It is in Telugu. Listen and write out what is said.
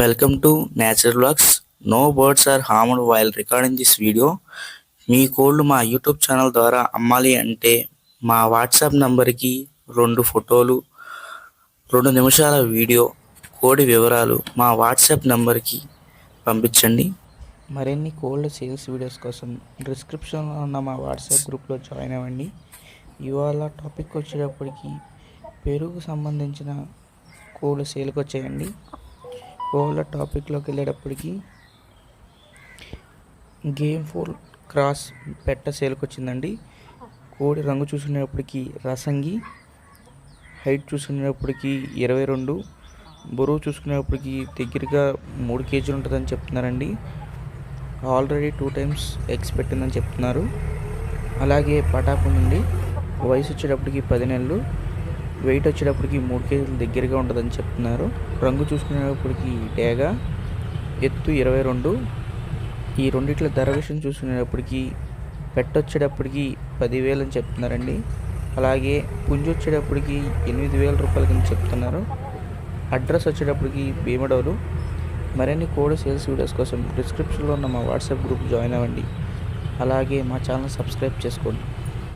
Welcome to Nature Vlogs. No birds are harmed while recording this video మీ కోళ్ళు మా యూట్యూబ్ ఛానల్ ద్వారా అమ్మాలి అంటే మా వాట్సాప్ నంబర్కి రెండు ఫోటోలు రెండు నిమిషాల వీడియో కోడి వివరాలు మా వాట్సాప్ నంబర్కి పంపించండి. మరిన్ని కోల్డ్ సేల్స్ వీడియోస్ కోసం డిస్క్రిప్షన్లో ఉన్న మా వాట్సాప్ గ్రూప్లో జాయిన్ అవ్వండి. ఇవాళ టాపిక్ వచ్చేటప్పటికి పెరుగు సంబంధించిన కోళ్ళు సేల్కి వచ్చేయండి. కోళ్ళ టాపిక్లోకి వెళ్ళేటప్పటికి గేమ్ ఫోర్ క్రాస్ పెట్ట సేల్కి వచ్చిందండి కోడి రంగు చూసుకునేటప్పటికి రసంగి హైట్ చూసుకునేటప్పటికి ఇరవై రెండు బరువు చూసుకునేటప్పటికి దగ్గరగా మూడు కేజీలు ఉంటుందని చెప్తున్నారండి. ఆల్రెడీ టూ టైమ్స్ ఎగ్స్ పెట్టిందని చెప్తున్నారు. అలాగే పటాకు నుండి వయసు వచ్చేటప్పటికి పది నెలలు. వెయిట్ వచ్చేటప్పటికి మూడు కేజీలు దగ్గరగా ఉంటుందని చెప్తున్నారు. రంగు చూసుకునేటప్పటికి డేగా ఎత్తు ఇరవై రెండు. ఈ రెండిట్ల ధర విషయం చూసుకునేటప్పటికి పెట్టొచ్చేటప్పటికి పదివేలు అని చెప్తున్నారండి. అలాగే పుంజు వచ్చేటప్పటికి ఎనిమిది వేల రూపాయలకి చెప్తున్నారు. అడ్రస్ వచ్చేటప్పటికి భీమడోలు. మరిన్ని కోడ్ సేల్స్ వీడియోస్ కోసం డిస్క్రిప్షన్లో ఉన్న మా వాట్సాప్ గ్రూప్ జాయిన్ అవ్వండి. అలాగే మా ఛానల్ సబ్స్క్రైబ్ చేసుకోండి.